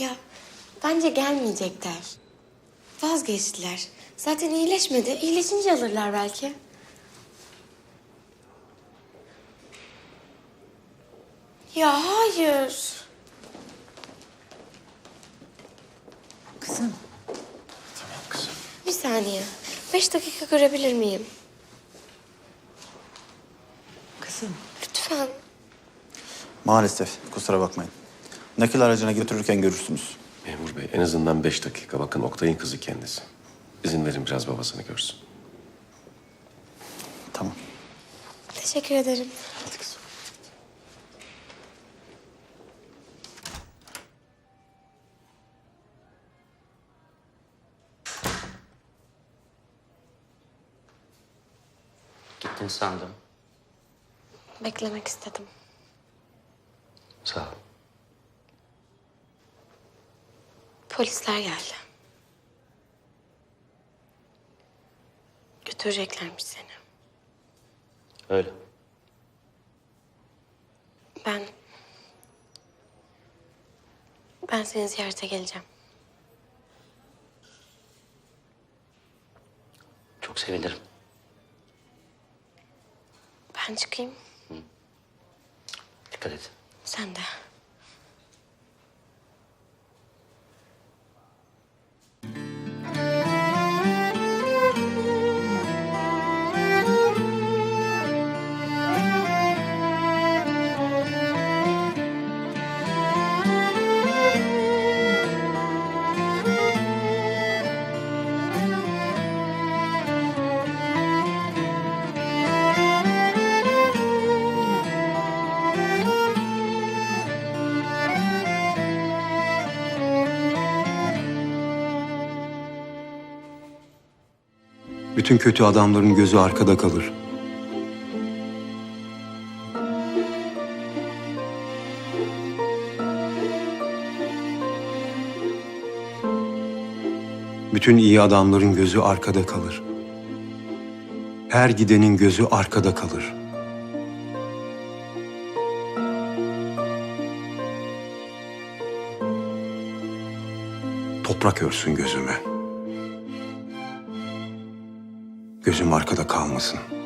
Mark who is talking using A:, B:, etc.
A: Ya bence gelmeyecekler. Vazgeçtiler. Zaten iyileşmedi. İyileşince alırlar belki. Ya hayır.
B: Kızım,
C: Tamam kızım.
A: Bir saniye. Beş dakika görebilir miyim?
B: kızım.
A: Lütfen.
C: Maalesef kusura bakmayın. Nakil aracına götürürken görürsünüz.
D: Memur bey en azından beş dakika. Bakın Oktay'ın kızı kendisi. İzin verin biraz babasını görsün.
C: Tamam.
A: Teşekkür ederim.
C: Hadi kızım.
E: Gittin sandım.
A: Beklemek istedim.
E: Sağ ol.
A: Polisler geldi. Götüreceklermiş seni.
E: Öyle.
A: Ben... Ben seni ziyarete geleceğim.
E: Çok sevinirim.
A: Ben çıkayım.
E: Dikkat et.
A: Sen de.
F: Bütün kötü adamların gözü arkada kalır. Bütün iyi adamların gözü arkada kalır. Her gidenin gözü arkada kalır. Toprak örsün gözüme. Gözüm arkada kalmasın.